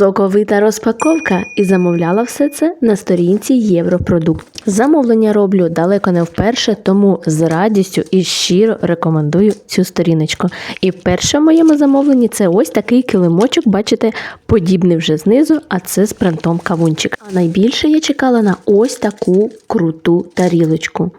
Соковита розпаковка і замовляла все це на сторінці Європродукт. Замовлення роблю далеко не вперше, тому з радістю і щиро рекомендую цю сторіночку. І перше в моєму замовленні це ось такий килимочок, бачите, подібний вже знизу, а це з принтом кавунчик. А найбільше я чекала на ось таку круту тарілочку.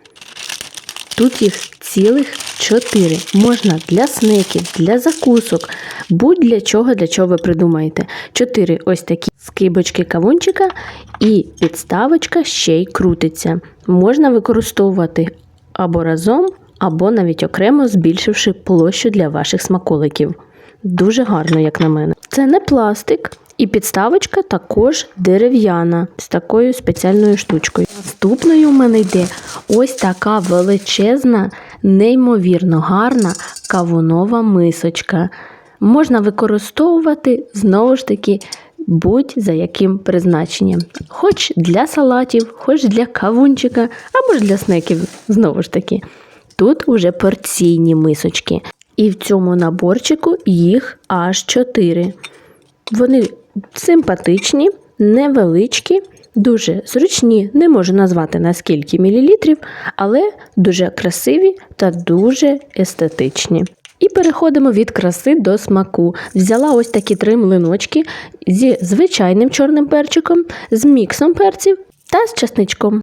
Тут їх цілих чотири. Можна для снеків, для закусок, будь-для чого, для чого ви придумаєте. Чотири ось такі скибочки кавунчика і підставочка ще й крутиться. Можна використовувати або разом, або навіть окремо збільшивши площу для ваших смаколиків. Дуже гарно, як на мене. Це не пластик, і підставочка також дерев'яна з такою спеціальною штучкою. Наступною у мене йде ось така величезна, неймовірно гарна кавунова мисочка. Можна використовувати знову ж таки будь-за яким призначенням. Хоч для салатів, хоч для кавунчика, або ж для снеків, знову ж таки. Тут уже порційні мисочки. І в цьому наборчику їх аж 4. Вони симпатичні, невеличкі, дуже зручні, не можу назвати на скільки мілілітрів, але дуже красиві та дуже естетичні. І переходимо від краси до смаку. Взяла ось такі три млиночки зі звичайним чорним перчиком, з міксом перців та з часничком.